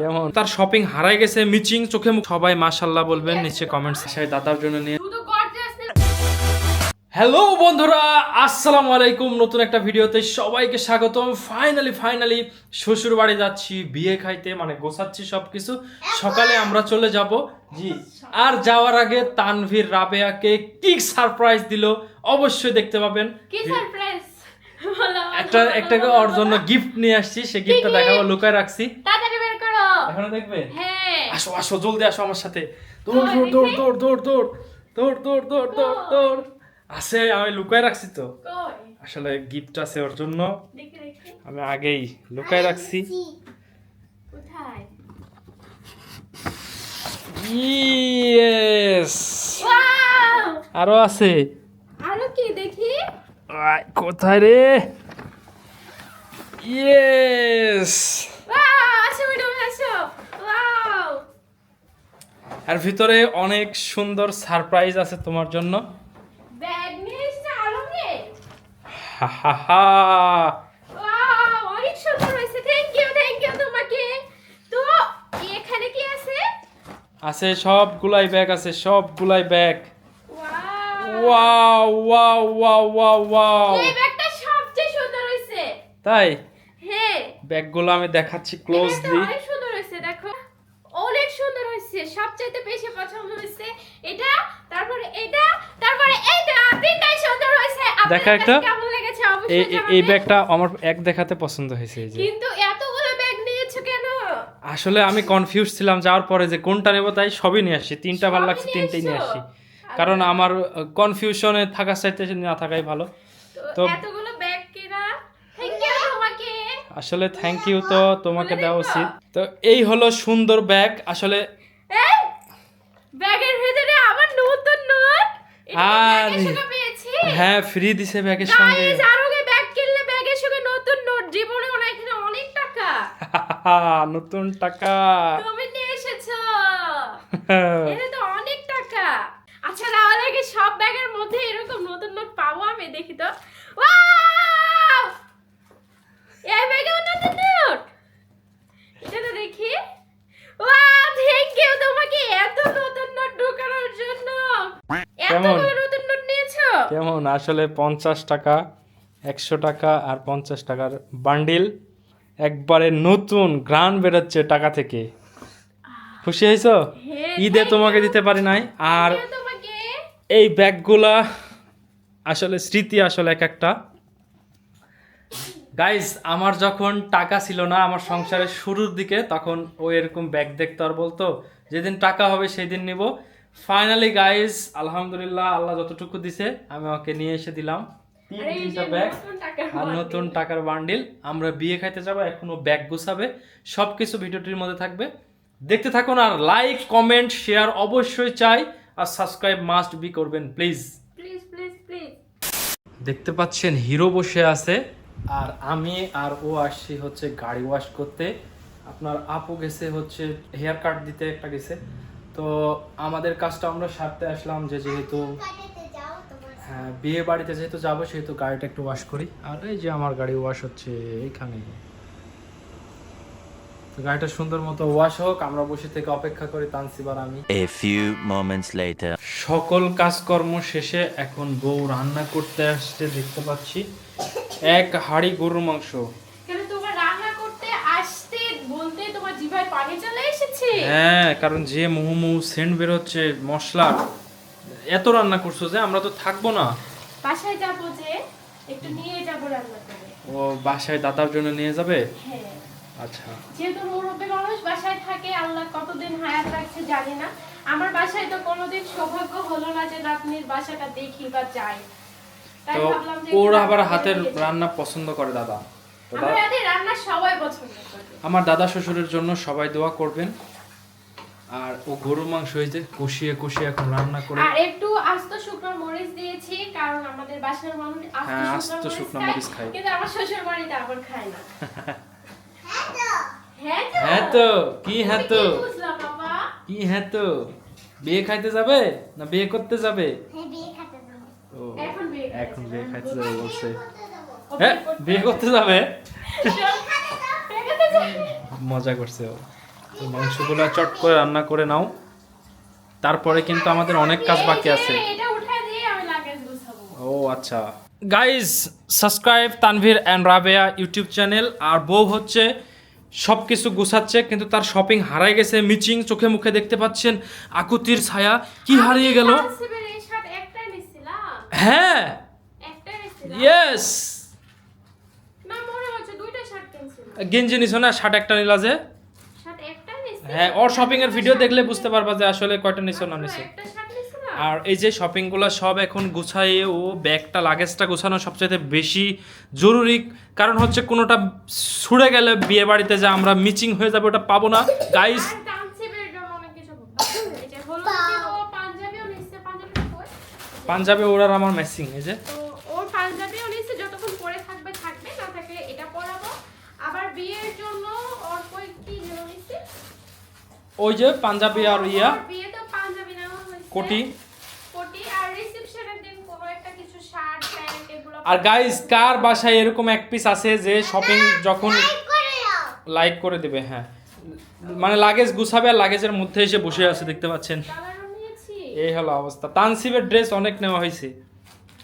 কেমন? তার শপিং হারাই গেছে মিচিং চোখে মুখ সবাই মাশাল্লাহ বলবেন নিচে কমেন্টস সেই দাদার জন্য নিয়ে হ্যালো বন্ধুরা আসসালামু আলাইকুম নতুন একটা ভিডিওতে সবাইকে স্বাগতম। ফাইনালি ফাইনালি শ্বশুর বাড়ি যাচ্ছি বিয়ে খাইতে মানে গোছাচ্ছি সবকিছু। সকালে আমরা চলে যাব। জি আর যাওয়ার আগে তানভীর রাবেয়াকে কি সারপ্রাইজ দিল অবশ্যই দেখতে পাবেন। কি সারপ্রাইজ একটা একটা ওর জন্য গিফট নিয়ে আসছি সে গিফটটা? দেখাবো লুকায় রাখছি। এখনও দেখবে? হ্যাঁ। আসো আসো জলদি আসো আমার সাথে। দৌড় দৌড় দৌড় দৌড় দৌড় দৌড় দৌড় দৌড় দৌড় দৌড় দৌড়। আছে আমি লুকায় রাখছি তো। আসলে গিফট আছে ওর জন্য। আমি আগেই লুকায় রাখছি। আরও আছে। আরও কি দেখি? আয়, কোথায় রে? ইয়েস এর ভিতরে অনেক সুন্দর সারপ্রাইজ আছে তোমার জন্য। আছে? সবগুলাই ব্যাগ আছে সবগুলাই bag. Wow. Wow wow wow wow এই ব্যাগটা সবচেয়ে সুন্দর হয়েছে। তাই? হ্যাঁ। ব্যাগগুলো আমি দেখাচ্ছি ক্লোজলি হয়েছে এটা তারপরে এটা তারপরে এইটা তিনটাই সুন্দর হয়েছে। দেখা একটা? কেমন লেগেছে? অবশ্যই এই- ব্যাগটা আমার এক দেখাতে পছন্দ হয়েছে এই যে। কিন্তু এতগুলো ব্যাগ নিয়েছো কেন? আসলে আমি কনফিউজ ছিলাম যাওয়ার পরে যে কোনটা নেব তাই সবই নিয়ে আসছি। তিনটা ভালো লাগছে তিনটেই নিয়ে? আসছি। কারণ আমার কনফিউশনে থাকার চাইতে না থাকাই ভালো। তো এতগুলো ব্যাগ কেনা? থ্যাংক ইউ তোমাকে। আসলে থ্যাংক ইউ তো তোমাকে দেওয়া উচিত। তো এই হলো সুন্দর ব্যাগ। আসলে ব্যাগের ভিতরে নতুন নোট? আর- হ্যাঁ ফ্রি দিছে ব্যাগের সঙ্গে। আরও ব্যাগ কিনলে ব্যাগের সঙ্গে নতুন নোট? জীবনে হয় এখানে অনেক টাকা। নতুন টাকা। তুমি নিয়ে এসেছ। এটা তো অনেক টাকা। আচ্ছা তাহলে কি সব ব্যাগের মধ্যে এরকম নতুন নোট পাবো আমি? দেখি তো। ওয়াও এই ব্যাগেও নতুন নোট এটা তো দেখি ওয়াও থ্যাংক ইউ তোমাকে এত নতুন নোট ঢোকানোর জন্য কেমন? নতুন নোট নিয়েছো? কেমন? আসলে পঞ্চাশ টাকা একশো টাকা আর পঞ্চাশ টাকার বান্ডিল একবারে নতুন গ্রান বেরোচ্ছে টাকা থেকে। খুশি হয়েছো? হ্যাঁ, ঈদে তোমাকে দিতে পারি নাই। আর এই ব্যাগগুলা আসলে স্মৃতি আসলে এক একটা। গাইজ আমার যখন টাকা ছিল না আমার সংসারের শুরুর দিকে তখন ও এরকম ব্যাগ দেখতো আর বলতো যেদিন টাকা হবে সেই দিন নিব। ফাইনালি গাইজ আলহামদুলিল্লাহ আল্লাহ যতটুকু দিছে আমি ওকে নিয়ে এসে দিলাম। তিন তিনটা ব্যাগ নতুন টাকার আর নতুন টাকার বান্ডিল আমরা বিয়ে খাইতে যাব এখনও ব্যাগ গুছাবে। সব কিছু ভিডিওটির মধ্যে থাকবে। দেখতে থাকুন আর লাইক কমেন্ট শেয়ার অবশ্যই চাই। আর সাবস্ক্রাইব মাস্ট বি করবেন প্লিজ দেখতে পাচ্ছেন হিরো বসে আছে। আর আমি আর ও আসছি হচ্ছে গাড়ি ওয়াশ করতে। আপনার আপু গেছে হচ্ছে হেয়ার কাট দিতে একটা গেছে। তো আমাদের কাজটা আমরা সারতে আসলাম যে যেহেতু হ্যাঁ বিয়ে বাড়িতে যেহেতু যাব সেহেতু গাড়িটা একটু ওয়াশ করি। আর এই যে আমার গাড়ি ওয়াশ হচ্ছে এইখানে গাড়িটা সুন্দর মতো ওয়াশ হোক আমরা বসে থেকে অপেক্ষা করি তানসিবার আমি। A few moments later. সকল কাজকর্ম শেষে এখন বউ রান্না করতে আসছে দেখতে পাচ্ছি। এক হাঁড়ি গরুর মাংস। জিভায় পানি চলে এসেছে। হ্যাঁ কারণ যে মুহু মুহু সেন্ট বেরোচ্ছে মশলা এত রান্না করছ যে আমরা তো থাকব না। বাসায় যাব যে একটু নিয়ে যাব রান্না করে। ও বাসায় দাদার জন্য নিয়ে যাবে? হ্যাঁ। আচ্ছা। যেহেতু মুরব্বী মানুষ বাসায় থাকে আল্লাহ কতদিন হায়াত রাখছে জানি না। আমার বাসায় তো কোনোদিন সৌভাগ্য হলো না যে নাতনির বাসাটা দেখি বা যাই। তো ওর আবার হাতের। রান্না পছন্দ করে দাদা। আমার দাদা শ্বশুরের জন্য সবাই দোয়া করবেন। আর ও গরুর মাংস হয়েছে কষিয়ে কষিয়ে এখন রান্না করে আর একটু আস্ত শুকনো মরিচ দিয়েছি কারণ আমাদের বাসার মানুষ হ্যাঁ, আস্ত আস্ত শুকনো মরিচ খায়। কিন্তু আমার শ্বশুর বাড়িতে আবার খায় না। হ্যাঁ তো। হ্যাঁ কি হ্যাঁ তো? কি বাবা? কি হ্যাঁ তো? বিয়ে খাইতে যাবে না বিয়ে করতে যাবে? ও এখন বিয়ে এখন বিয়ে খাইতে যাবে বলছে। হ্যাঁ বিয়ে করতে যাবে। মজা করছে ও। তো মাংসগুলো চট করে রান্না করে নাও। তারপরে কিন্তু আমাদের অনেক কাজ বাকি আছে। ও আচ্ছা। Guys subscribe Tanvir and Rabeya YouTube channel. আর বউ হচ্ছে সব কিছু গুছাচ্ছে কিন্তু তার শপিং হারাই গেছে। মিচিং চোখে মুখে দেখতে পাচ্ছেন আকুতির ছায়া। কি হারিয়ে গেল? হ্যাঁ। ইয়েস না মনে হচ্ছে দুইটা শার্ট কিনছিলাম গেঞ্জি নিছো না শার্ট একটা নিলা যে? হ্যাঁ ওর শপিং এর ভিডিও দেখলে বুঝতে পারবা যে আসলে কয়টা নিছো না নিছো। আর এই যে শপিংগুলো সব এখন গুছাইয়ে ও ব্যাগটা লাগেজটা গোছানো সবচেয়ে বেশি জরুরি। কারণ হচ্ছে কোনোটা ছুড়ে গেলে বিয়ে বাড়িতে যে আমরা মিচিং হয়ে যাবে ওটা পাবো না। গাইস পাঞ্জাবে ওরার আমার ম্যাচিং এই যে তো ওর পাঞ্জাবিও নিচ্ছে যতক্ষণ পরে থাকবে থাকবে না থাকলে এটা পরাবো আবার বিয়ের জন্য ওর কই কি যেন নিচ্ছে ওই যে পাঞ্জাবি আর ইয়া। কোটি। কোটি আর রিসেপশনের দিন কোনো একটা কিছু শার্ট প্যান্ট এগুলো আর গাইস কার বাসায় এরকম এক পিস আছে যে শপিং যখন লাইক করে দিবে হ্যাঁ। মানে লাগেজ গুছাবে আর লাগেজের মধ্যে এসে বসে আছে দেখতে পাচ্ছেন। এই হলো অবস্থা। তানসিবের ড্রেস অনেক নেওয়া হয়েছে।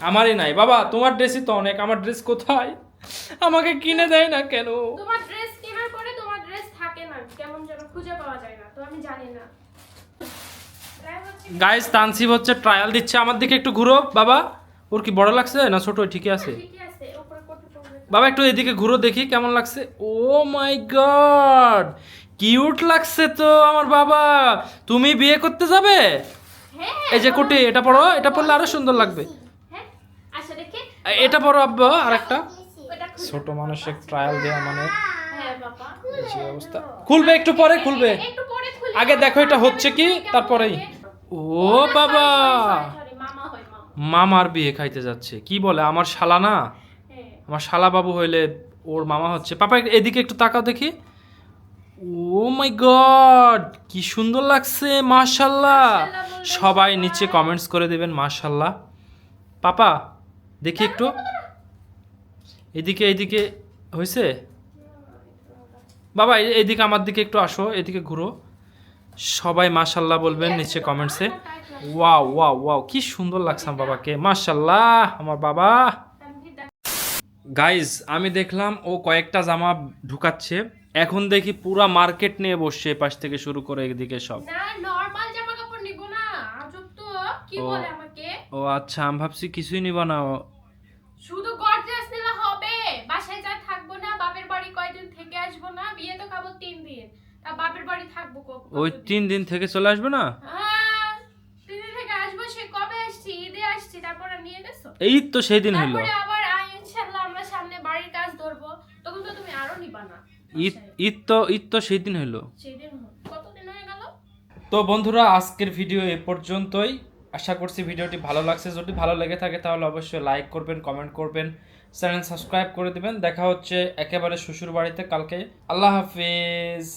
আমারই নাই। বাবা তোমার ড্রেসই তো অনেক। আমার ড্রেস কোথায়? আমাকে কিনে দেয় না কেন? তোমার ড্রেস কেনার পরে তোমার ড্রেস থাকে না। কেমন যেন খুঁজে পাওয়া যায় তো আমি জানি না। গাইস তানসিব হচ্ছে ট্রায়াল দিচ্ছে আমার দিকে একটু ঘুরো। বাবা ওর কি বড় লাগছে? না ছোট ঠিকই আছে। ঠিকই আছে উপরে কোটি পড়বে বাবা একটু এদিকে ঘুরো দেখি কেমন লাগছে। ও মাই গড কিউট লাগছে তো আমার বাবা। তুমি বিয়ে করতে যাবে? হ্যাঁ এই যে কোটি এটা পড়ো এটা পড়লে আরও সুন্দর লাগবে। হ্যাঁ আচ্ছা এটা পড়ো আব্বা আর একটা ছোট মানুষের ট্রায়াল দেওয়া মানে হ্যাঁ যে অবস্থা। খুলবে একটু পরে খুলবে। আগে দেখো এটা হচ্ছে কি? তারপরেই। ও বাবা! মামার বিয়ে খাইতে যাচ্ছে। কি বলে? আমার শালা না? আমার শালা বাবু হইলে ওর মামা হচ্ছে। পাপা, এদিকে একটু তাকাও দেখি। Oh my god! কি সুন্দর লাগছে, মাশাল্লাহ! সবাই। নিচে কমেন্টস করে দেবেন, মাশাল্লাহ। পাপা, দেখি একটু। এদিকে এদিকে হয়েছে বাবা এদিকে আমার দিকে একটু আসো, এদিকে ঘুরো। সবাই মাশাল্লাহ বলবেন নিচে কমেন্টসে ওয়াও ওয়াও ওয়াও কি সুন্দর লাগছে আমার বাবাকে। মাশাল্লাহ আমার বাবা। গাইজ আমি দেখলাম ও কয়েকটা জামা ঢুকাচ্ছে। এখন দেখি পুরা মার্কেট নিয়ে বসছে পাশ থেকে শুরু করে এদিকে সব। ও। ও আচ্ছা আমি ভাবছি কিছুই নিব না। শুধু গর্জিয়াস নিলে হবে। বাসায় যা থাকব না বাপের বাড়ি কয়দিন থেকে আসব না বিয়ে তো খাব তিন দিন। বাপের বাড়ি থাকব ওই তিন দিন থেকে চলে আসবে না? হ্যাঁ, তিন দিন থেকে আসব সে কবে আসছি? ঈদে আসছি তারপরে নিয়ে গেছো? এই তো সেই দিন হইল। আবার ইনশাআল্লাহ আমরা সামনে বাড়ির কাজ ধরবো তখন তো তুমি আরও নিবা না। ঈদ ঈদ তো ঈদ তো সেই দিন কতদিন হয়ে গেল? তো বন্ধুরা আজকের ভিডিও এ পর্যন্তই। আশা করছি ভিডিওটি ভালো লাগছে। যদি ভালো লেগে থাকে তাহলে অবশ্যই লাইক করবেন কমেন্ট করবেন চ্যানেল সাবস্ক্রাইব করে দিবেন। দেখা হচ্ছে একেবারে শ্বশুর বাড়িতে কালকে। আল্লাহ হাফিজ।